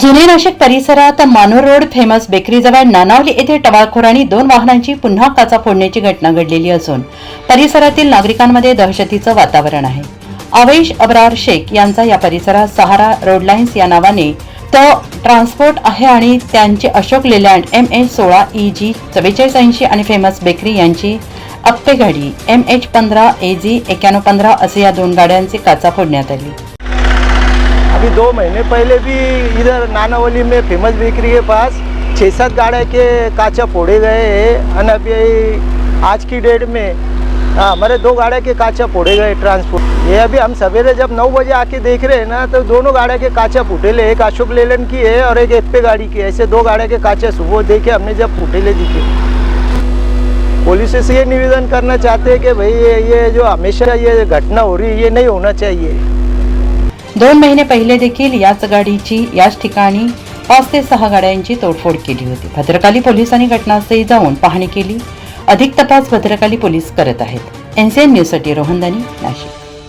जुने नाशिक परिसरात Manur road famous बेकरीजवळ नानावली येथे टवाळखोरांनी दोन वाहनांची पुन्हा काचा फोडण्याची घटना घडलेली असून परिसरातील नागरिकांमध्ये दहशतीचं वातावरण आहे. अवैश अबरार शेख यांचा या परिसरात सहारा रोड लाईन्स या नावाने तो ट्रान्सपोर्ट आहे आणि त्यांचे अशोक लेलँड एम एच सोळा ई जी चव्वेचाळीस ऐंशी आणि फेमस बेकरी यांची अप्पे गाडी एम एच पंधरा ए जी एक्याण्णव पंधरा असे या दोन गाड्यांची काचा फोडण्यात आली. अभी दो महीने पहले भी इधर नानावली में फ़ेमस बेकरी के पास छः सात गाड़े के काचा फोड़े गए हैं और अभी आज की डेट में हाँ हमारे दो गाड़े के काचा फोड़े गए ट्रांसपोर्ट। ये अभी हम सवेरे जब नौ बजे आके देख रहे हैं ना तो दोनों गाड़े के काचा फूटेले एक अशोक लेलन की है और एक एप्पे गाड़ी की है। ऐसे दो गाड़े के काचा सुबह देखे हमने जब फूटेले दिखे। पुलिस से ये निवेदन करना चाहते हैं कि भाई ये ये जो हमेशा ये घटना हो रही है, ये नहीं होना चाहिए। दोन महिने पहिले देखील याच गाडीची याच ठिकाणी पाच ते सहा गाड्यांची तोडफोड केली होती. भद्रकाली पोलिसांनी घटनास्थळी जाऊन पाहणी केली. अधिक तपास भद्रकाली पोलीस करत आहेत. एनसीएन न्यूजसाठी रोहनदानी नाशिक.